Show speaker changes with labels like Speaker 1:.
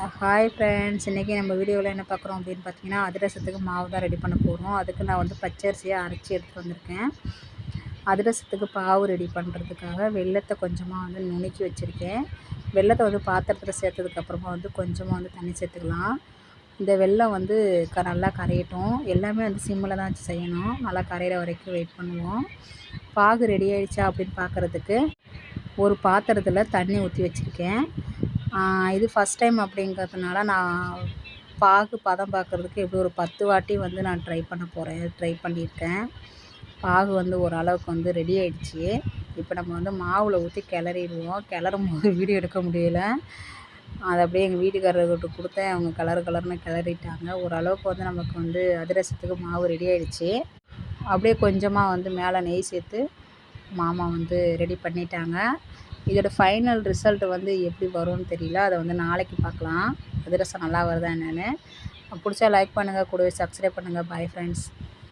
Speaker 1: Hi friends இன்றைக்கி நம்ம வீடியோவில் என்ன பார்க்குறோம் அப்படின்னு பார்த்தீங்கன்னா அதிரசத்துக்கு மாவு தான் ரெடி பண்ண போகிறோம் அதுக்கு நான் வந்து பச்சரிசியாக அரைச்சி எடுத்துகிட்டு வந்திருக்கேன். அதிரசத்துக்கு பாவு ரெடி பண்ணுறதுக்காக வெள்ளத்தை கொஞ்சமாக வந்து நுணுக்கி வச்சுருக்கேன். வெள்ளத்தை வந்து பாத்திரத்தில் சேர்த்ததுக்கப்புறமா வந்து கொஞ்சமாக வந்து தண்ணி சேர்த்துக்கலாம். இந்த வெள்ளம் வந்து க நல்லா கரையட்டும். எல்லாமே வந்து சிம்மில் தான் வச்சு செய்யணும். நல்லா கரையிற வரைக்கும் வெயிட் பண்ணுவோம். பாகு ரெடி ஆகிடுச்சா அப்படின்னு பார்க்குறதுக்கு ஒரு பாத்திரத்தில் தண்ணி ஊற்றி வச்சுருக்கேன். இது ஃபஸ்ட் டைம் அப்படிங்கிறதுனால நான் பாகு பதம் பார்க்குறதுக்கு எப்படியும் ஒரு பத்து வாட்டி வந்து நான் ட்ரை பண்ண போகிறேன் ட்ரை பண்ணியிருக்கேன். பாகு வந்து ஓரளவுக்கு வந்து ரெடி ஆகிடுச்சி இப்போ நம்ம வந்து மாவில் ஊற்றி கிளறிடுவோம். கிளறும் போது வீடியோ எடுக்க முடியல. அதை அப்படியே எங்கள் வீட்டுக்காரர்கிட்ட கொடுத்தேன். அவங்க கலர் கலர்னு கிளறிட்டாங்க. ஓரளவுக்கு வந்து நமக்கு வந்து அதிரசத்துக்கு மாவு ரெடி ஆகிடுச்சி அப்படியே கொஞ்சமாக வந்து மேலே நெய் சேர்த்து மாமா வந்து ரெடி பண்ணிட்டாங்க. இதோட ஃபைனல் ரிசல்ட் வந்து எப்படி வரும்னு தெரியல. அதை வந்து நாளைக்கு பார்க்கலாம். அதிரசம் நல்லா வருதா என்னென்னு. பிடிச்சா லைக் பண்ணுங்கள் கூடவே சப்ஸ்கிரைப் பண்ணுங்கள் பாய் ஃப்ரெண்ட்ஸ்